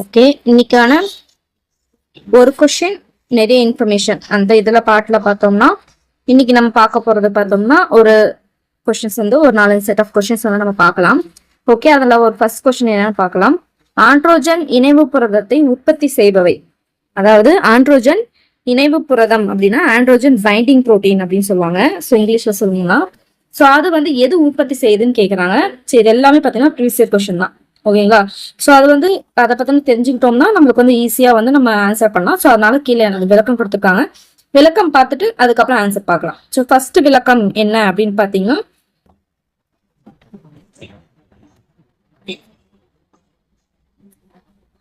Okay இன்னைக்கான ஒரு question நிறைய இன்ஃபர்மேஷன் அந்த இதுல பாட்டில் பார்த்தோம்னா இன்னைக்கு நம்ம பார்க்க போறது பார்த்தோம்னா ஒரு கொஷின்ஸ் வந்து ஒரு நாலஞ்சு செட் ஆஃப் கொஷின்ஸ் வந்து நம்ம பார்க்கலாம். ஓகே அதில் ஒரு ஃபர்ஸ்ட் கொஷின் என்னன்னு பார்க்கலாம். ஆண்ட்ரோஜன் இணைவு புரதத்தை உற்பத்தி செய்பவை. அதாவது ஆண்ட்ரோஜன் இணைவு புரதம் அப்படின்னா ஆண்ட்ரோஜன் பைண்டிங் ப்ரோட்டீன் அப்படின்னு சொல்லுவாங்க. ஸோ இங்கிலீஷ்ல சொல்லணும்னா ஸோ அது வந்து எது உற்பத்தி செய்யுதுன்னு கேட்குறாங்க சரி இது எல்லாமே பார்த்தீங்கன்னா ப்ரீவியஸ் கொஷின் தான். ஓகேங்களா? ஸோ அது வந்து அதை பற்றின தெரிஞ்சுக்கிட்டோம்னா நம்மளுக்கு வந்து ஈஸியா வந்து நம்ம ஆன்சர் பண்ணலாம். ஸோ அதனால கீழே எனக்கு விளக்கம் கொடுத்துருக்காங்க. விளக்கம் பார்த்துட்டு அதுக்கப்புறம் ஆன்சர் பார்க்கலாம். ஸோ ஃபர்ஸ்ட் விளக்கம் என்ன அப்படின்னு பார்த்தீங்கன்னா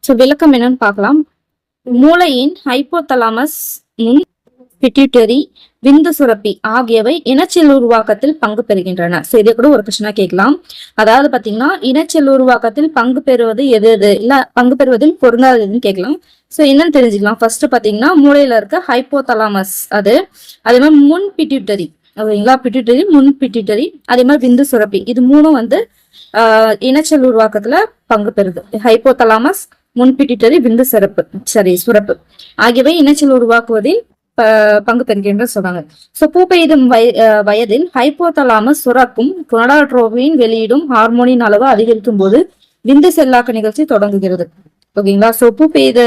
ஸோ விளக்கம் என்னன்னு பார்க்கலாம். மூளையின் ஹைப்போதலாமஸ் முன் பிட்யூட்டரி விந்து சுரப்பி ஆகியவை இனச்செல் உருவாக்கத்தில் பங்கு பெறுகின்றன. ஸோ இதை கூட ஒரு கொஸ்டினா கேட்கலாம். அதாவது பாத்தீங்கன்னா இனச்செல் உருவாக்கத்தில் பங்கு பெறுவது எது எது? இல்ல பங்கு பெறுவதில் பொருந்தாததுன்னு கேட்கலாம். ஸோ என்னன்னு தெரிஞ்சுக்கலாம். ஃபர்ஸ்ட் பாத்தீங்கன்னா மூளையில இருக்க ஹைப்போதலாமஸ் அது. அதே மாதிரி முன் பிட்யூட்டரி ஓகேங்களா? பிட்யூட்டரி முன் பிட்யூட்டரி அதே மாதிரி விந்து சுரப்பி இது மூணும் வந்து ஆஹ், இனச்செல் உருவாக்கத்துல பங்கு பெறுது. ஹைப்போதலாமஸ் முன் விந்து சிறப்பு சரி சுரப்பு. ஆகியவை இனச்சல் உருவாக்குவதில் பங்கு பெறுகின்ற சொல்றாங்க சோ பூ பெய்தும் வய- அஹ் வயதில் ஹைப்போதலாமஸ் சுரக்கும் குணடாட்ரோபின் வெளியிடும் ஹார்மோனின் அளவு அதிகரிக்கும் போது விந்து செல்லாக்க நிகழ்ச்சி தொடங்குகிறது. ஓகேங்களா? சோ பூ பெய்த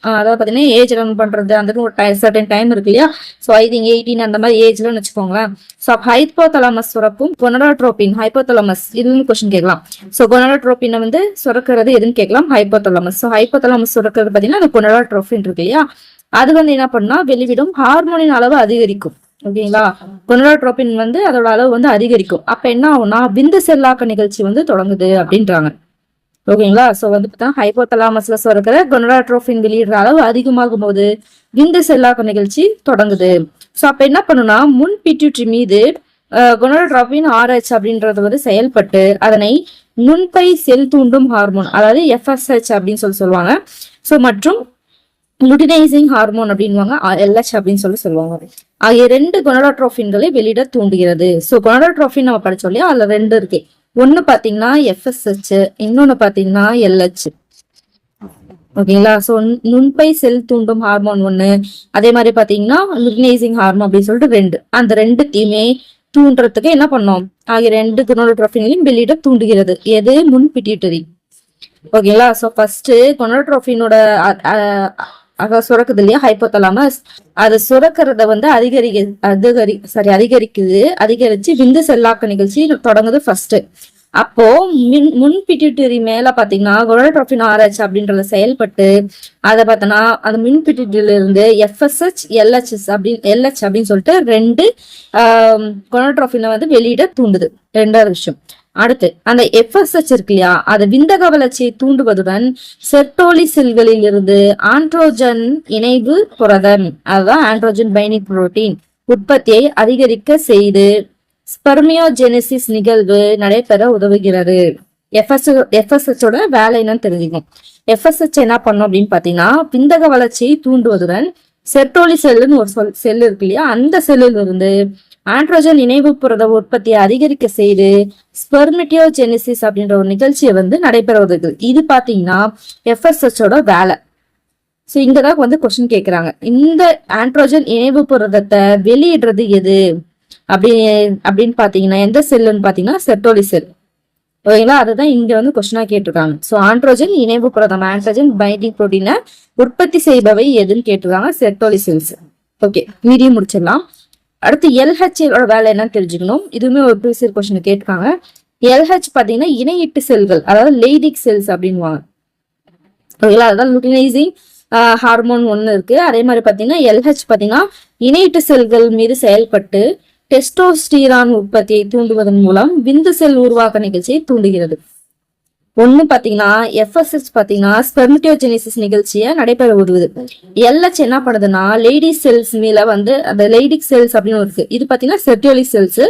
அதாவது பாத்தீங்கன்னா ஏஜ் ரன் பண்றது அந்த ஒரு சர்டன் டைம் இருக்கு இல்லையா? சோ ஐ திங்க் எயிட்டீன் அந்த மாதிரி ஏஜ்லன்னு வச்சுக்கோங்களேன். சோ ஹைப்போதலாமஸ் சுரப்பும் கொனடாட்ரோபின் ஹைப்போதலாமஸ் இதுன்னு கொஸ்டின் கேட்கலாம். சோ கொனடாட்ரோபின் வந்து சுரக்கிறது எதுன்னு கேட்கலாம்? ஹைப்போதலாமஸ் சோ ஹைப்போதலாமஸ் சுரக்கிறது பாத்தீங்கன்னா அந்த கொனடாட்ரோபின் இருக்கு இல்லையா? அது வந்து என்ன பண்ணா வெளிவிடும் ஹார்மோனின் அளவு அதிகரிக்கும். ஓகேங்களா? கொனடாட்ரோபின் வந்து அதோட அளவு வந்து அதிகரிக்கும். அப்ப என்ன ஆகும்னா விந்து செல்லாக்க நிகழ்ச்சி வந்து தொடங்குது அப்படின்றாங்க. ஓகேங்களா? சோ வந்து பார்த்தா ஹைப்போதலாமஸ்ல சுரக்கிற கொனடாட்ரோபின் வெளியிடுற அளவு அதிகமாகும் போது விந்து செல்லாக்க நிகழ்ச்சி தொடங்குது. சோ அப்ப என்ன பண்ணுனா முன் பிட்யூட்ரி மீது கொனடாட்ரோபின் ஆர்ஹெச் அப்படின்றது வந்து செயல்பட்டு அதனை நுண்பை செல் தூண்டும் ஹார்மோன் அதாவது எஃப்எஸ்ஹெச் அப்படின்னு சொல்லி சொல்லுவாங்க. ஸோ மற்றும் லுட்டினைசிங் ஹார்மோன் அப்படின்வாங்க எல்ஹெச் அப்படின்னு சொல்லி சொல்லுவாங்க. ஆகிய ரெண்டு கொனடாட்ரோபின்களை வெளியிட தூண்டுகிறது. ஸோ கொனடாட்ரோபின் நம்ம படிச்சோம் இல்லையா? அதுல ரெண்டு இருக்கு. ஒன்னு பாத்தீங்கன்னா எஃப்எஸ்ஹெச் இன்னொன்னு பாத்தீங்கன்னா எல்ஹெச் ஓகேங்களா? ஸோ நுண்பை செல் தூண்டும் ஹார்மோன் ஒன்று அதே மாதிரி பாத்தீங்கன்னா லுட்டினைசிங் ஹார்மோன் அப்படின்னு சொல்லிட்டு ரெண்டு. அந்த ரெண்டுத்தையுமே தூண்டுறதுக்கு என்ன பண்ணோம்? ஆகிய ரெண்டு கொனடாட்ரோபின்களையும் வெளியிட தூண்டுகிறது. எது? முன் பிட்டியூட்டரி ஓகேங்களா? ஸோ ஃபர்ஸ்ட் கொனோட்ரோஃபினோட அத சுரக்குது இல்லையா? ஹைப்போதலாமஸ் அது சுரக்கிறத வந்து அதிகரிக்க அதிகரி சாரி அதிகரிக்குது. அதிகரிச்சு விந்து செல்லாக்க நிகழ்ச்சி தொடங்குது ஃபர்ஸ்ட் அப்போ மின் முன் பிட்டுட்டரி மேல பாத்தீங்கன்னா கொனோட்ரோஃபின் ஆர்ஹெச் அப்படின்றத செயல்பட்டு அதை பார்த்தோன்னா அந்த மின் பிட்டுட்டில இருந்து எஃப்எஸ்ஹெச் எல்ஹெச்எஸ் அப்படின்னு எல்ஹெச் அப்படின்னு சொல்லிட்டு ரெண்டு கொனோட்ரோஃபினை வந்து வெளியிட தூண்டுது. ரெண்டாவது விஷயம். அடுத்து அந்த எஃப்எஸ்ஹெச் இருக்கு இல்லையா அது விந்தக வளர்ச்சியை தூண்டுவதுடன் செர்டோலி செல்களில் இருந்து ஆண்ட்ரோஜன் இணைவு புரதம் அதுதான் ஆண்ட்ரோஜன் பைனிக் புரோட்டீன் உற்பத்தியை அதிகரிக்க செய்து ஸ்பெர்மியோஜெனிசிஸ் நிகழ்வு நடைபெற உதவுகிறது. எஃப்எஸ் எஃப்எஸ்ஹெச்சோட வேலை என்னன்னு தெரிஞ்சுக்கணும். எஃப்எஸ்ஹெச் என்ன பண்ணும் அப்படின்னு பார்த்தீங்கன்னா பிந்தக வளர்ச்சியை தூண்டுவதுடன் செர்டோலி செல்லுன்னு ஒரு சொல் செல் இருக்கு இல்லையா? அந்த செல்லில் இருந்து ஆண்ட்ரோஜன் இணைவு புரத உற்பத்தியை அதிகரிக்க செய்து ஸ்பெர்மிட்டியோஜெனிசிஸ் அப்படின்ற ஒரு நிகழ்ச்சியை வந்து நடைபெற உதவுது. இது பார்த்தீங்கன்னா எஃப்எஸ்ஹெச்சோட வேலை. ஸோ இங்கதான் வந்து கொஸ்டின் கேட்குறாங்க இந்த ஆண்ட்ரோஜன் இணைவு புரதத்தை வெளியிடுறது எது? அப்படி அப்படின்னு பார்த்தீங்கன்னா எந்த செல்லுன்னு பார்த்தீங்கன்னா செர்டோலி செல். ஓகேங்களா? அதுதான் இங்க வந்து கொஸ்டினா கேட்டிருக்காங்க. ஸோ ஆண்ட்ரோஜன் இணைவு புரதம். ஆண்ட்ரோஜன் பைண்டிங் ப்ரோட்டீனை உற்பத்தி செய்பவை எதுன்னு கேட்டிருக்காங்க? செர்டோலி செல்ஸ் ஓகே மீடியம் முடிச்சிடலாம். அடுத்து எல்ஹெச்ஓட வேலை என்னன்னு தெரிஞ்சுக்கணும். இதுவுமே ஒரு ப்ரீவியஸ் கொஸ்டின் கேட்டிருக்காங்க. எல்ஹெச் பார்த்தீங்கன்னா இணையிட்டு செல்கள் அதாவது லேடிக் செல்ஸ் அப்படின்வாங்க ஓகேங்களா? அதான் லுட்டினைசிங் ஹார்மோன் ஒன்று இருக்கு. அதே மாதிரி பார்த்தீங்கன்னா எல்ஹெச் பார்த்தீங்கன்னா இணையிட்டு செல்கள் மீது செயல்பட்டு டெஸ்டோஸ்டீரான் உற்பத்தியை தூண்டுவதன் மூலம் விந்து செல் உருவாக்க நிகழ்ச்சியை தூண்டுகிறது. ஒண்ணு பாத்தீங்கன்னா எஃப்எஸ்எஸ் பாத்தீங்கன்னா ஸ்பெர்மிட்டோஜெனிசிஸ் நிகழ்ச்சியை நடைபெற உதவுது. எல்ஹெச் என்ன பண்ணுதுன்னா லேடி செல்ஸ் மேல வந்து அந்த லேடிக் செல்ஸ் அப்படின்னு இருக்கு. இது பாத்தீங்கன்னா செர்டியோலிக் செல்ஸ்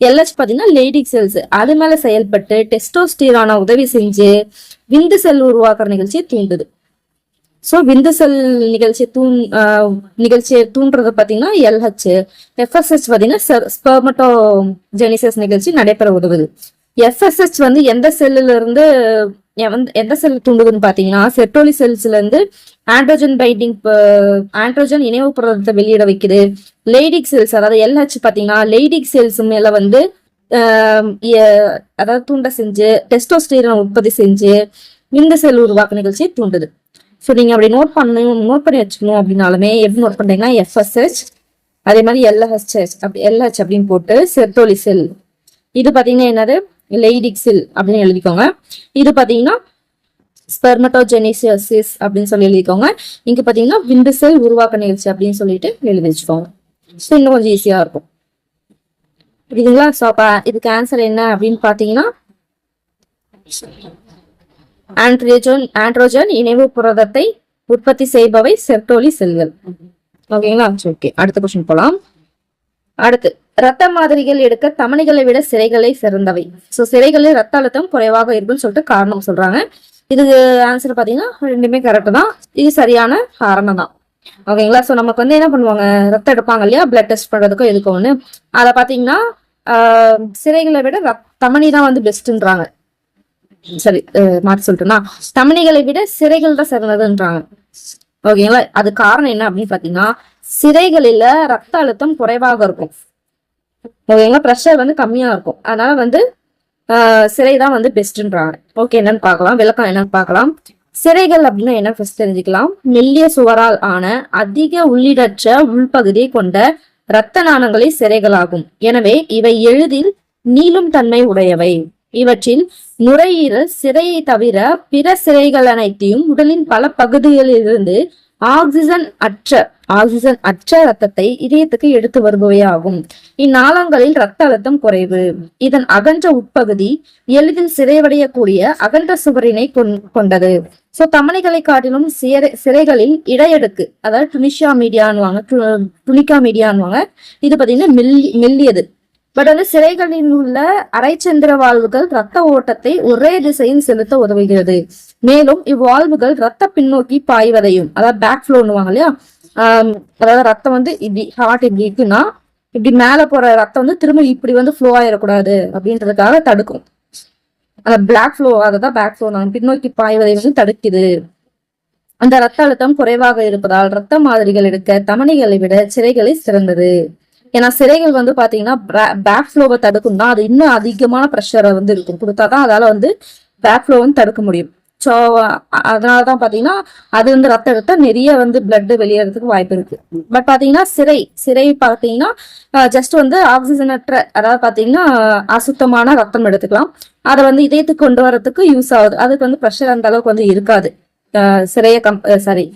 எல்ஹெச் பாத்தீங்கன்னா லேடிக் செல்ஸ் அது மேல செயல்பட்டு டெஸ்டோஸ்டீரான உதவி செஞ்சு விந்து செல் உருவாக்குற நிகழ்ச்சியை தூண்டுது. ஸோ விந்தசல் நிகழ்ச்சி தூண் நிகழ்ச்சியை தூண்டுறது பார்த்தீங்கன்னா எல்ஹெச் எஃப்எஸ்ஹெச் பார்த்தீங்கன்னா ஸ்பெர்மட்டோ ஜெனிசஸ் நிகழ்ச்சி நடைபெற உதவுது. எஃப்எஸ்ஹெச் வந்து எந்த செல்லுல இருந்து எ- வந்து எந்த செல் தூண்டுதுன்னு பாத்தீங்கன்னா செட்ரோலி செல்ஸ்ல இருந்து ஆண்ட்ரோஜன் பைண்டிங் ஆண்ட்ரோஜன் இணைவு புரதத்தை வெளியிட வைக்குது. லேடிக் செல்ஸ் அதாவது எல்ஹெச் பாத்தீங்கன்னா லேடிக் செல்ஸ் மேல வந்து எ- அதாவது தூண்ட செஞ்சு டெஸ்டோஸ்டீரன் உற்பத்தி செஞ்சு இந்த செல் உருவாக்க நிகழ்ச்சியை தூண்டுது. ஸோ நீங்கள் அப்படி நோட் பண்ணணும் நோட் பண்ணி வச்சுக்கணும் அப்படின்னாலுமே எப்படி நோட் பண்ணுறீங்கன்னா எஃப்எஸ்ஹெச் அதே மாதிரி எல்ஹெச்எஸ் அப்படி எல்ஹெச் அப்படின்னு போட்டு செர்டோலி செல் இது பார்த்தீங்கன்னா என்னது? லைடிக் செல் அப்படின்னு எழுதிக்கோங்க. இது பார்த்தீங்கன்னா ஸ்பெர்மட்டோஜெனிசியசிஸ் அப்படின்னு சொல்லி எழுதிக்கோங்க. இங்கே பார்த்தீங்கன்னா விண்டு செல் உருவாக்க நிகழ்ச்சி அப்படின்னு சொல்லிட்டு எழுதி வச்சுக்கோங்க. ஸோ இன்னும் கொஞ்சம் ஈஸியாக இருக்கும். புரியுதுங்களா? ஸோ இதுக்கு ஆன்சர் என்ன அப்படின்னு பார்த்தீங்கன்னா ஆண்ட்ரோஜன் ஆண்ட்ரோஜன் இணைவு புரதத்தை உற்பத்தி செய்பவை செர்டோலி செல்கள். ஓகேங்களா? ஓகே அடுத்த கொஸ்டின் போலாம். அடுத்து ரத்த மாதிரிகள் எடுக்க தமணிகளை விட சிறைகளை சிறந்தவை. ஸோ சிறைகளில் ரத்த அழுத்தம் குறைவாக இருக்குன்னு சொல்லிட்டு காரணம் சொல்றாங்க. இது ஆன்சர் பார்த்தீங்கன்னா ரெண்டுமே கரெக்ட் தான். இது சரியான காரணம் தான். ஓகேங்களா? ஸோ நமக்கு வந்து என்ன பண்ணுவாங்க? ரத்தம் எடுப்பாங்க இல்லையா? பிளட் டெஸ்ட் பண்ணுறதுக்கும் எதுக்கும் ஒன்று அதை பார்த்தீங்கன்னா சிறைகளை விட ரத் தமனி தான் வந்து பெஸ்ட்ன்றாங்க சரி அஹ், சொல்லிட்டோம்னா தமிழிகளை விட சிறைகள் தான் சிறந்ததுன்றாங்க. ஓகேங்களா? அது காரணம் என்ன அப்படின்னு பாத்தீங்கன்னா சிறைகளில ரத்த அழுத்தம் குறைவாக இருக்கும். ஓகேங்களா? ப்ரெஷர் வந்து கம்மியா இருக்கும். அதனால வந்து சிறை தான் வந்து பெஸ்ட்ன்றாங்க ஓகே என்னன்னு பார்க்கலாம். விளக்கம் என்னன்னு பார்க்கலாம். சிறைகள் அப்படின்னா என்ன? ஃபர்ஸ்ட் தெரிஞ்சுக்கலாம். மெல்லிய சுவரால் ஆன அதிக உள்ளிடற்ற உள்பகுதியை கொண்ட இரத்த நாணங்களே சிறைகளாகும். எனவே இவை எளிதில் நீளும் தன்மை உடையவை. இவற்றில் நுரையீரல் சிறையை தவிர பிற சிறைகள் அனைத்தையும் உடலின் பல பகுதிகளிலிருந்து ஆக்சிஜன் அற்ற ஆக்சிஜன் அற்ற ரத்தத்தை இதயத்துக்கு எடுத்து வருபவையாகும். இந்நாளங்களில் ரத்த அழுத்தம் குறைவு. இதன் அகன்ற உட்பகுதி எளிதில் சிறைவடையக்கூடிய அகன்ற சுவரினை கொண்- கொண்டது. சோ தமணிகளை காட்டிலும் சிறை சிறைகளில் இடையடுக்கு அதாவது டுனிஷியா மீடியான்னுவாங்க டு- டுனிகா மீடியான்னுவாங்க இது பாத்தீங்கன்னா மெல்லி மெல்லியது. பட் வந்து சிறைகளில் உள்ள அரைச்சந்திர வாழ்வுகள் ரத்த ஓட்டத்தை ஒரே திசையில் செலுத்த உதவுகிறது. மேலும் இவ்வாழ்வுகள் ரத்த பின்னோக்கி பாய்வதையும் அதாவது பேக் ஃப்ளோன்னுவாங்க இல்லையா? அதாவது ரத்தம் வந்து இப்படி ஹார்ட் இப்படி இருக்குன்னா இப்படி மேல போற ரத்தம் வந்து திரும்ப இப்படி வந்து ஃப்ளோ ஆயிடக்கூடாது அப்படின்றதுக்காக தடுக்கும். அந்த பிளாக் ஃப்ளோ அதை தான் பேக் ஃப்ளோ பின்னோக்கி பாய்வதை வந்து தடுக்குது. அந்த ரத்த அழுத்தம் குறைவாக இருப்பதால் ரத்த மாதிரிகள் எடுக்க தமனிகளை விட சிறைகளை சிறந்தது. ஏன்னா சிறைகள் வந்து பாத்தீங்கன்னா பேக் ஃப்ளோவை தடுக்கும்னா அது இன்னும் அதிகமான ப்ரெஷரை வந்து இருக்கும். கொடுத்தாதான் அதால வந்து பேக் ஃப்ளோ வந்து தடுக்க முடியும். ஸோ அதனாலதான் பாத்தீங்கன்னா அது வந்து ரத்த எடுத்தா நிறைய வந்து பிளட் வெளியேறதுக்கு வாய்ப்பு இருக்கு. பட் பாத்தீங்கன்னா சிறை சிறை பாத்தீங்கன்னா ஜஸ்ட் வந்து ஆக்சிஜனற்ற அதாவது பாத்தீங்கன்னா அசுத்தமான ரத்தம் எடுத்துக்கலாம். அதை வந்து இதயத்துக்கு கொண்டு வரதுக்கு யூஸ் ஆகுது. அதுக்கு வந்து ப்ரெஷர் அந்த அளவுக்கு வந்து இருக்காது. சிறைய சிறையை கம் சாரி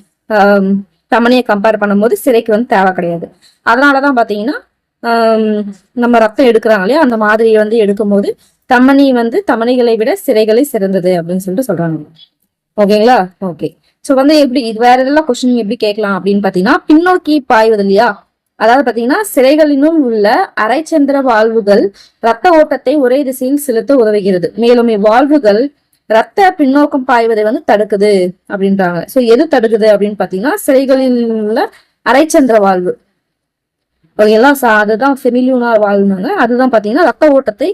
தமனையை கம்பேர் பண்ணும்போது சிறைக்கு வந்து தேவை கிடையாது. அதனாலதான் பாத்தீங்கன்னா பார்த்தீங்கன்னா நம்ம ரத்தம் எடுக்கிறாங்க இல்லையா? அந்த மாதிரியை வந்து எடுக்கும்போது தமனி வந்து தமனிகளை விட சிறைகளை சிறந்தது அப்படின்னு சொல்லிட்டு சொல்றாங்க. ஓகேங்களா? ஓகே. ஸோ வந்து எப்படி இது வேற எதெல்லாம் கொஸ்டின் எப்படி கேட்கலாம் அப்படின்னு பார்த்தீங்கன்னா பின்னோக்கி பாய்வது இல்லையா? அதாவது பார்த்தீங்கன்னா சிறைகளினும் உள்ள அரைச்சந்திர வாழ்வுகள் ரத்த ஓட்டத்தை ஒரே திசையில் செலுத்த உதவுகிறது. மேலும் இவ்வாழ்வுகள் ரத்த பின்னோக்கம் பாய்வதை வந்து தடுக்குது அப்படின்றாங்க. சோ எது தடுக்குது அப்படின்னு பாத்தீங்கன்னா சிறைகளில் உள்ள அரைச்சந்திர வாழ்வு. ஓகேங்களா? ஸோ அதுதான் செமிலியூனார் வாழ்வுனாங்க. அதுதான் பாத்தீங்கன்னா ரத்த ஓட்டத்தை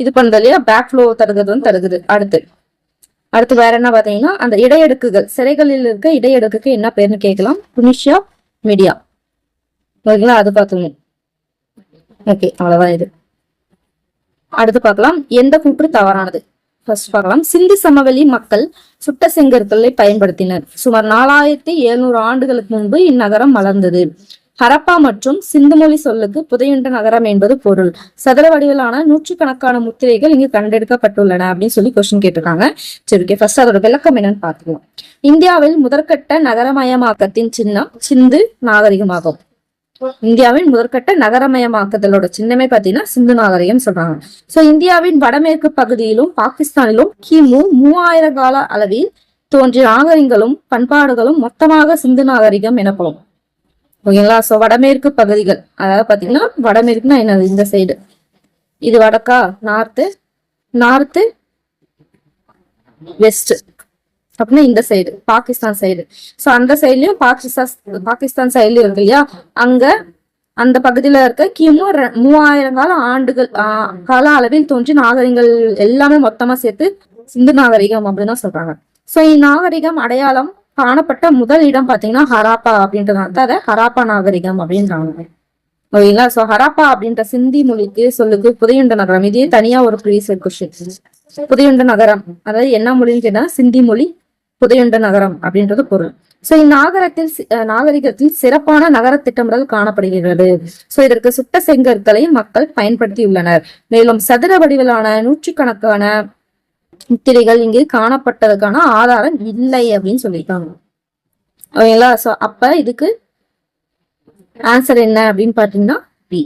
இது பண்றது இல்லையா? பேக் ஃப்ளோ தடுக்கிறது வந்து தடுக்குது. அடுத்து. அடுத்து வேற என்ன பாத்தீங்கன்னா அந்த இடையடுக்குகள். சிறைகளில் இருக்க இடையடுக்குக்கு என்ன பேர்னு கேட்கலாம். புனிஷியா மீடியா. ஓகேங்களா? அது பார்த்துங்க ஓகே அவ்வளவுதான் இது. அடுத்து பார்க்கலாம். எந்த கூற்று தவறானது? ஃபர்ஸ்ட் பார்க்கலாம். சிந்து சமவெளி மக்கள் சுட்ட செங்கற்களை பயன்படுத்தினர். சுமார் நாலாயிரத்தி எழுநூறு ஆண்டுகளுக்கு முன்பு இந்நகரம் வளர்ந்தது. ஹரப்பா மற்றும் சிந்து மொழி சொல்லுக்கு புதையுண்ட நகரம் என்பது பொருள். சதுர வடிவிலான நூற்றுக்கணக்கான முத்திரைகள் இங்கு கண்டெடுக்கப்பட்டுள்ளன அப்படின்னு சொல்லி கொஸ்டின் கேட்டிருக்காங்க. சரி ஓகே ஃபர்ஸ்ட் அதோட விளக்கம் என்னன்னு பார்த்துக்கலாம். இந்தியாவில் முதற்கட்ட நகரமயமாக்கத்தின் சின்னம் சிந்து நாகரிகமாகும். இந்தியாவின் முதற்கட்ட நகரமயமாக்குதலோட சின்னமே பாத்தீங்கன்னா சிந்து நாகரிகம் சொல்றாங்க. சோ இந்தியாவின் வடமேற்கு பகுதியிலும் பாகிஸ்தானிலும் கிமு மூவாயிரம் கால அளவில் தோன்றிய நாகரிகங்களும் பண்பாடுகளும் மொத்தமாக சிந்து நாகரிகம் எனப்படும். ஓகேங்களா? சோ வடமேற்கு பகுதிகள். அதாவது பாத்தீங்கன்னா வடமேற்குனா என்னது? இந்த சைடு இது வடக்கா? நார்த்து நார்த்து வெஸ்ட் அப்படின்னா இந்த சைடு பாகிஸ்தான் சைடு சோ அந்த சைட்லயும் பாகிஸ்தான் பாகிஸ்தான் சைட்லயும் இருக்கு இல்லையா? அங்க அந்த பகுதியில இருக்க கிமு மூவாயிரம் கால ஆண்டுகள் கால அளவில் தோன்றி நாகரிகங்கள் எல்லாமே மொத்தமா சேர்த்து சிந்து நாகரிகம் அப்படின்னு சொல்றாங்க. ஸோ இந்நாகரிகம் அடையாளம் காணப்பட்ட முதல் இடம் பாத்தீங்கன்னா ஹராப்பா அப்படின்றத அதை ஹராப்பா நாகரிகம் அப்படின்றாங்க. ஓகேங்களா? சோ ஹராப்பா அப்படின்ற சிந்தி மொழிக்கு சொல்லுக்கு புதையுண்ட நகரம். இதே தனியா ஒரு ப்ரீசர் கொஸ்டின் புதையுண்ட நகரம். அதாவது என்ன மொழின்னு கேட்டா சிந்தி மொழி புதையுண்ட நகரம் அப்படின்றது பொருள். சோ இந்நாகரத்தில் நாகரிகத்தில் சிறப்பான நகர திட்டமிடல் காணப்படுகிறது. சோ இதற்கு சுட்ட செங்கற்களை மக்கள் பயன்படுத்தியுள்ளனர். மேலும் சதுர வடிவிலான நூற்றுக்கணக்கான முத்திரைகள் இங்கே காணப்பட்டதுக்கான ஆதாரம் இல்லை அப்படின்னு சொல்லியிருக்காங்க. ஓகேங்களா? சோ அப்ப இதுக்கு ஆன்சர் என்ன அப்படின்னு பாத்தீங்கன்னா பி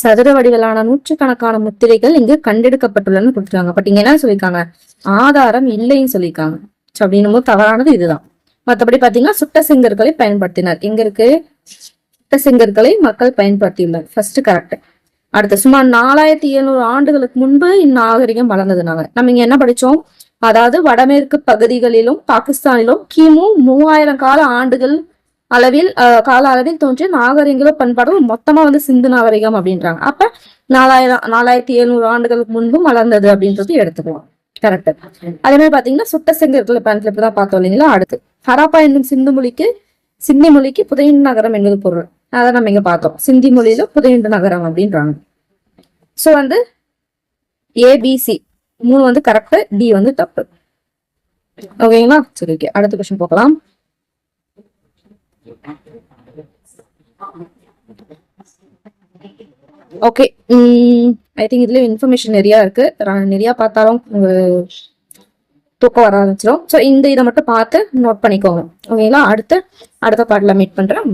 சதுர வடிவிலான நூற்றுக்கணக்கான முத்திரைகள் இங்கு கண்டெடுக்கப்பட்டுள்ளன கொடுத்துருக்காங்க. பட் இங்க என்ன சொல்லியிருக்காங்க? ஆதாரம் இல்லைன்னு சொல்லியிருக்காங்க. ஸோ அப்படின்னும் போது தவறானது இதுதான். மற்றபடி பாத்தீங்கன்னா சுட்ட செங்கற்களை பயன்படுத்தினர். எங்க இருக்கு? சுட்ட செங்கற்களை மக்கள் பயன்படுத்தியுள்ளனர். ஃபர்ஸ்ட் கரெக்ட் அடுத்து சுமார் நாலாயிரத்தி எழுநூறு ஆண்டுகளுக்கு முன்பு இந்நாகரிகம் வளர்ந்ததுனாங்க. நம்ம இங்க என்ன படிச்சோம்? அதாவது வடமேற்கு பகுதிகளிலும் பாகிஸ்தானிலும் கிமு மூவாயிரம் கால ஆண்டுகள் அளவில் கால அளவில் தோன்றிய நாகரிகங்களும் பண்பாடும் மொத்தமா வந்து சிந்து நாகரிகம் அப்படின்றாங்க. அப்ப நாலாயிரம் நாலாயிரத்தி எழுநூறு ஆண்டுகளுக்கு முன்பும் வளர்ந்தது அப்படின்றது எடுத்துக்கலாம் கரெக்ட் அதே மாதிரி பாத்தீங்கன்னா சுட்ட செங்கற்களை பயணத்துல இப்பதான் பார்த்தோம் இல்லைங்களா? அடுத்து. ஹராப்பா என்னும் சிந்து மொழிக்கு சிந்தி மொழிக்கு புதையுண்டு நகரம் என்பது பொருள். அதை நம்ம இங்க பார்த்தோம். சிந்தி மொழியில புதையுண்டு நகரம் அப்படின்றாங்க. சோ வந்து ஏபிசி மூணு வந்து கரெக்ட் டி வந்து தப்பு. ஓகேங்களா சரி ஓகே அடுத்த கொஸ்டின் போகலாம் ஓகே ஐ திங்க் இதுல இன்ஃபர்மேஷன் நிறையா இருக்கு. நிறையா பார்த்தாலும் தூக்கம் வர ஆரம்பிச்சிடும் ஸோ இந்த இதை மட்டும் பார்த்து நோட் பண்ணிக்கோங்க. ஓகேங்களா அடுத்து அடுத்த பாட்டில் மீட் பண்றேன்.